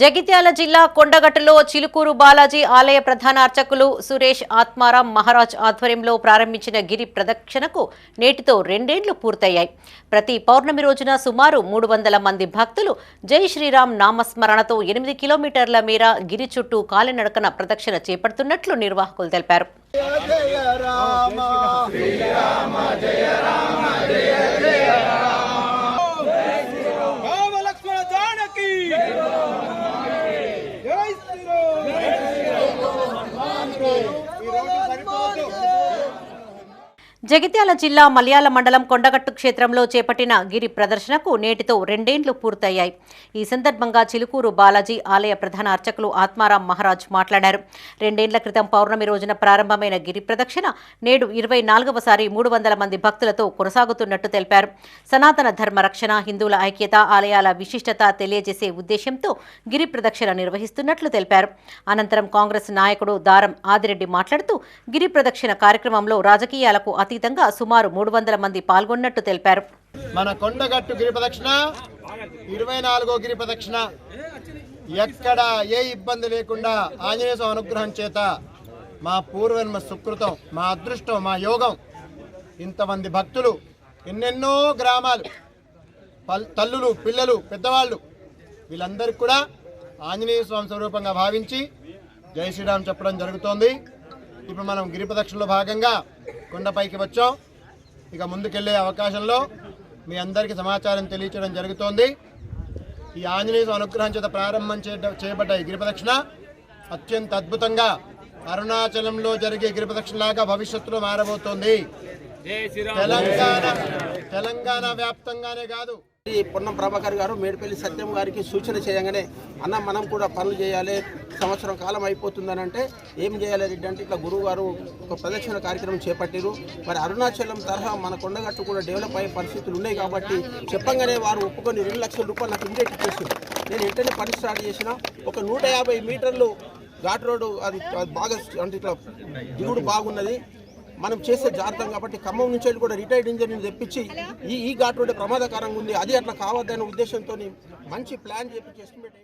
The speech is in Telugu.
జగిత్యాల జిల్లా కొండగట్టులో చిలుకూరు బాలాజీ ఆలయ ప్రధాన అర్చకులు సురేష్ ఆత్మారాం మహారాజ్ ఆధ్వర్యంలో ప్రారంభించిన గిరి ప్రదక్షిణకు నేటితో రెండేండ్లు పూర్తయ్యాయి. ప్రతి పౌర్ణమి రోజున సుమారు మూడు వందల మంది భక్తులు జై శ్రీరామ్ నామస్మరణతో ఎనిమిది కిలోమీటర్ల మేర గిరి చుట్టూ కాలినడకన ప్రదక్షిణ చేపడుతున్నట్లు నిర్వాహకులు తెలిపారు. రామ లక్ష్మణ జానకి జై శ్రీరామ్ ఈ రోడ్డు సరిపోదు. జగిత్యాల జిల్లా మలయాళ మండలం కొండగట్టు క్షేత్రంలో చేపట్టిన గిరి ప్రదర్శనకు నేటితో రెండేండ్లు పూర్తయ్యాయి. ఈ సందర్భంగా చిలుకూరు బాలాజీ ఆలయ ప్రధాన అర్చకులు ఆత్మారాం మహారాజ్ మాట్లాడారు. రెండేండ్ల క్రితం పౌర్ణమి రోజున ప్రారంభమైన గిరి ప్రదక్షిణ నేడు ఇరవై నాలుగవసారి మూడు వందల మంది భక్తులతో కొనసాగుతున్నట్టు తెలిపారు. సనాతన ధర్మ రక్షణ హిందువుల ఐక్యత ఆలయాల విశిష్టత తెలియజేసే ఉద్దేశంతో గిరి ప్రదక్షిణ నిర్వహిస్తున్నట్లు తెలిపారు. అనంతరం కాంగ్రెస్ నాయకుడు దారం ఆదిరెడ్డి మాట్లాడుతూ గిరి ప్రదక్షిణ కార్యక్రమంలో రాజకీయాలకు అతీతంగా సుమారు మూడు వందల మంది పాల్గొన్నట్టు తెలిపారు. మన కొండగట్టు గిరి ప్రదక్షిణ ఇరవై నాలుగో గిరి ప్రదక్షిణ ఎక్కడ ఏ ఇబ్బంది లేకుండా ఆంజనేయ స్వామి అనుగ్రహం చేత మా పూర్వజన్మ సుకృతం మా అదృష్టం మా యోగం. ఇంతమంది భక్తులు ఎన్నెన్నో గ్రామాలు పల్ తల్లులు పిల్లలు పెద్దవాళ్ళు వీళ్ళందరికీ కూడా ఆంజనేయ స్వామి స్వరూపంగా భావించి జై శ్రీరామ్ చెప్పడం జరుగుతోంది. ఇప్పుడు మనం గిరి ప్రదక్షిణలో భాగంగా కొండపైకి వచ్చాం. ఇక ముందుకెళ్ళే అవకాశంలో మీ అందరికీ సమాచారం తెలియచేయడం జరుగుతోంది. ఈ ఆంజనేయ అనుగ్రహం చేత ప్రారంభం చేయబడ్డ ఈ గిరిపదక్షిణ అత్యంత అద్భుతంగా అరుణాచలంలో జరిగే గిరిప్రదక్షిణలాగా భవిష్యత్తులో మారబోతోంది. తెలంగాణ తెలంగాణ వ్యాప్తంగానే కాదు. ఈ పొన్నం ప్రభాకర్ గారు మేడిపల్లి సత్యం గారికి సూచన చేయగానే అన్న మనం కూడా పనులు చేయాలి సంవత్సరం కాలం అయిపోతుందని అంటే ఏం చేయాలి రెడ్డి అంటే ఇట్లా గురువు గారు ఒక ప్రదక్షిణ కార్యక్రమం చేపట్టారు మరి అరుణాచలం తరహా మన కొండగట్టు కూడా డెవలప్ అయ్యే పరిస్థితులు ఉన్నాయి కాబట్టి చెప్పంగానే వారు ఒప్పుకొని రెండు లక్షల రూపాయలు నాకు ఇమీడియట్ ఇచ్చేసారు నేను వెంటనే పని స్టార్ట్ చేసిన. ఒక నూట యాభై మీటర్లు ఘాట్ రోడ్డు అది అది బాగా అంటే ఇట్లా దిగుడు బాగున్నది. మనం చేసే జాగ్రత్తం కాబట్టి ఖమ్మం నుంచి వెళ్ళి కూడా రిటైర్డ్ ఇంజనీర్ తెప్పించి ఈ ఈ ఘాట్ రోడ్ ప్రమాదకరంగా ఉంది. అది అట్లా కావద్దనే ఉద్దేశంతో మంచి ప్లాన్ చెప్పి ఎస్టిమేట్